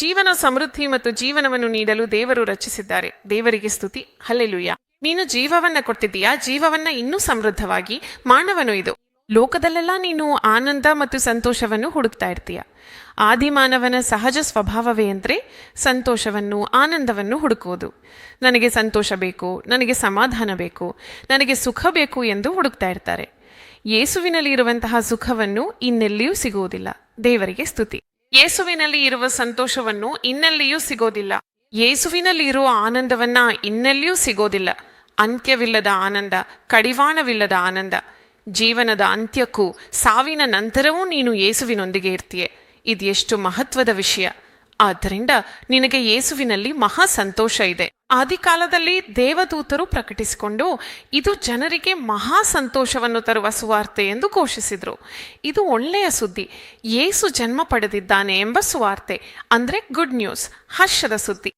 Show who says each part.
Speaker 1: ಜೀವನ ಸಮೃದ್ಧಿ ಮತ್ತು ಜೀವನವನ್ನು ನೀಡಲು ದೇವರು ರಚಿಸಿದ್ದಾರೆ. ದೇವರಿಗೆ ಸ್ತುತಿ. ಹಲ್ಲೆಲುಯ್ಯ ನೀನು ಜೀವವನ್ನ ಕೊಡ್ತಿದ್ದೀಯಾ? ಜೀವವನ್ನ ಇನ್ನೂ ಸಮೃದ್ಧವಾಗಿ ಮಾನವನು ಇದು. ಲೋಕದಲ್ಲೆಲ್ಲ ನೀನು ಆನಂದ ಮತ್ತು ಸಂತೋಷವನ್ನು ಹುಡುಕ್ತಾ ಇರ್ತೀಯ? ಆದಿಮಾನವನ ಸಹಜ ಸ್ವಭಾವವೇ ಅಂದರೆ ಸಂತೋಷವನ್ನು, ಆನಂದವನ್ನು ಹುಡುಕುವುದು. ನನಗೆ ಸಂತೋಷ ಬೇಕು, ನನಗೆ ಸಮಾಧಾನ ಬೇಕು, ನನಗೆ ಸುಖ ಬೇಕು ಎಂದು ಹುಡುಕ್ತಾ ಇರ್ತಾರೆ. ಯೇಸುವಿನಲ್ಲಿ ಇರುವಂತಹ ಸುಖವನ್ನು ಇನ್ನೆಲ್ಲಿಯೂ ಸಿಗುವುದಿಲ್ಲ. ದೇವರಿಗೆ ಸ್ತುತಿ. ಯೇಸುವಿನಲ್ಲಿ ಇರುವ ಸಂತೋಷವನ್ನು ಇನ್ನಲ್ಲಿಯೂ ಸಿಗೋದಿಲ್ಲ. ಯೇಸುವಿನಲ್ಲಿ ಇರುವ ಆನಂದವನ್ನ ಇನ್ನಲ್ಲಿಯೂ ಸಿಗೋದಿಲ್ಲ. ಅಂತ್ಯವಿಲ್ಲದ ಆನಂದ, ಕಡಿವಾಣವಿಲ್ಲದ ಆನಂದ. ಜೀವನದ ಅಂತ್ಯಕ್ಕೂ ಸಾವಿನ ನಂತರವೂ ನೀನು ಯೇಸುವಿನೊಂದಿಗೆ ಇರ್ತೀಯೆ. ಇದು ಎಷ್ಟು ಮಹತ್ವದ ವಿಷಯ. ಆದ್ದರಿಂದ ನಿನಗೆ ಯೇಸುವಿನಲ್ಲಿ ಮಹಾ ಸಂತೋಷ ಇದೆ. ಆದಿಕಾಲದಲ್ಲಿ ದೇವದೂತರು ಪ್ರಕಟಿಸಿಕೊಂಡು ಇದು ಜನರಿಗೆ ಮಹಾ ಸಂತೋಷವನ್ನು ತರುವ ಸುವಾರ್ತೆ ಎಂದು ಘೋಷಿಸಿದರು. ಇದು ಒಳ್ಳೆಯ ಸುದ್ದಿ. ಯೇಸು ಜನ್ಮ ಪಡೆದಿದ್ದಾನೆ ಎಂಬ ಸುವಾರ್ತೆ. ಅಂದರೆ ಗುಡ್ ನ್ಯೂಸ್ ಹರ್ಷದ ಸುದ್ದಿ.